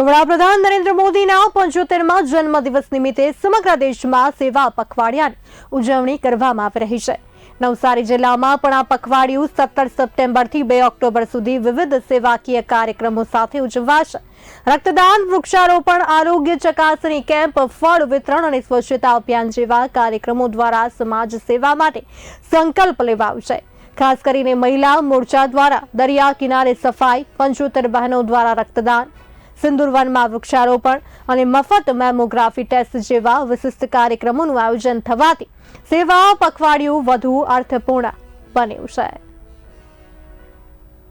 તો વડાપ્રધાન નરેન્દ્ર મોદીના પંચોતેરમાં જન્મદિવસ નિમિત્તે સમગ્ર દેશમાં સેવા પખવાડિયાની ઉજવણી કરવામાં આવી રહી છે. નવસારી જિલ્લામાં પણ આ પખવાડિયું સત્તર સપ્ટેમ્બરથી બે ઓક્ટોબર સુધી વિવિધ સેવાકીય કાર્યક્રમો સાથે ઉજવાશે. રક્તદાન, વૃક્ષારોપણ, આરોગ્ય ચકાસણી કેમ્પ, ફળ વિતરણ અને સ્વચ્છતા અભિયાન જેવા કાર્યક્રમો દ્વારા સમાજ સેવા માટે સંકલ્પ લેવાયો ખાસ કરીને મહિલા મોરચા દ્વારા દરિયા કિનારે સફાઈ, પંચોતેર બહેનો દ્વારા રક્તદાન સિંદુરવનમાં વૃક્ષારોપણ અને મફત મેમોગ્રાફી ટેસ્ટ જેવા વિશિષ્ટ કાર્યક્રમોનું આયોજન થવાથી સેવા પખવાડિયું વધુ અર્થપૂર્ણ બન્યું છે.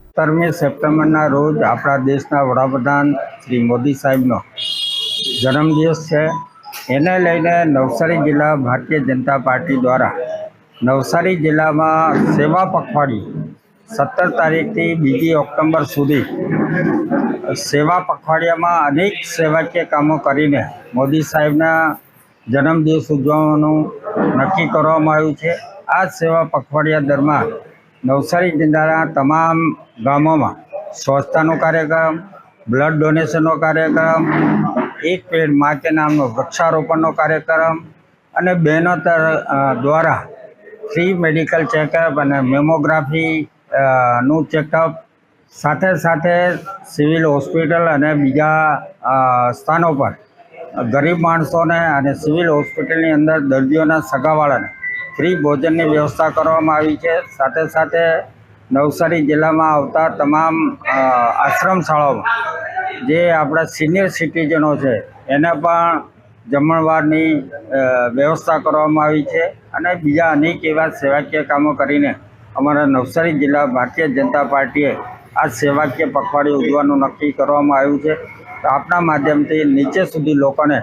સત્તરમી સપ્ટેમ્બરના રોજ આપણા દેશના વડાપ્રધાન શ્રી મોદી સાહેબનો જન્મદિવસ છે. એને લઈને નવસારી જિલ્લા ભારતીય જનતા પાર્ટી દ્વારા નવસારી જિલ્લામાં સેવા પખવાડિયું સત્તર તારીખથી બીજી ઓક્ટોબર સુધી સેવા પખવાડિયામાં અનેક સેવાકીય કામો કરીને મોદી સાહેબના જન્મદિવસ ઉજવવાનું નક્કી કરવામાં આવ્યું છે. આ સેવા પખવાડિયા દરમિયાન નવસારી જિલ્લાના તમામ ગામોમાં સ્વચ્છતાનો કાર્યક્રમ, બ્લડ ડોનેશનનો કાર્યક્રમ, એક પેડ મા નામનો વૃક્ષારોપણનો કાર્યક્રમ અને બહેનો દ્વારા ફ્રી મેડિકલ ચેકઅપ અને મેમોગ્રાફી નું ચેકઅપ સાથે સાથે સિવિલ હોસ્પિટલ અને બીજા સ્થાનો પર. ગરીબ માણસોને અને સિવિલ હોસ્પિટલની અંદર દર્દીઓના સગાવાળાને ફ્રી ભોજનની વ્યવસ્થા કરવામાં આવી છે. સાથે સાથે નવસારી જિલ્લામાં આવતા તમામ આશ્રમ શાળાઓમાં જે આપણા સિનિયર સિટીઝનો છે, એને પણ જમણવારની વ્યવસ્થા કરવામાં આવી છે અને બીજા અનેક એવા સેવાકીય કામો કરીને અમારા નવસારી જિલ્લા ભારતીય જનતા પાર્ટીએ આ સેવાકીય પખવાડિયું ઉજવવાનું નક્કી કરવામાં આવ્યું છે. તો આપણા માધ્યમથી નીચે સુધી લોકોને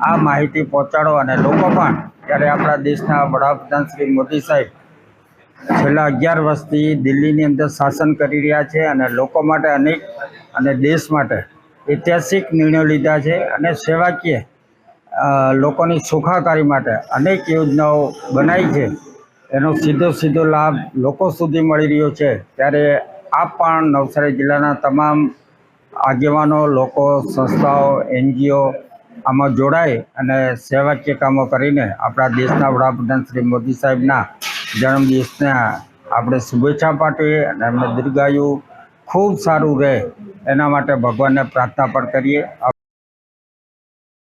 આ માહિતી પહોંચાડો અને લોકો પણ ત્યારે આપણા દેશના વડાપ્રધાન શ્રી મોદી સાહેબ છેલ્લા અગિયાર વર્ષથી દિલ્હીની અંદર શાસન કરી રહ્યા છે અને લોકો માટે અનેક અને દેશ માટે ઐતિહાસિક નિર્ણયો લીધા છે અને સેવાકીય લોકોની સુખાકારી માટે અનેક યોજનાઓ બનાવી છે. એનો સીધો સીધો લાભ લોકો સુધી મળી રહ્યો છે. ત્યારે આ પણ નવસારી જિલ્લાના તમામ આગેવાનો, લોકો, સંસ્થાઓ, એનજીઓ આમાં જોડાય અને સેવાકીય કામો કરીને આપણા દેશના વડાપ્રધાન શ્રી મોદી સાહેબના જન્મદિવસને આપણે શુભેચ્છા પાઠવીએ અને એમને દીર્ઘાયુ ખૂબ સારું રહે. એના માટે ભગવાનને પ્રાર્થના પણ કરીએ.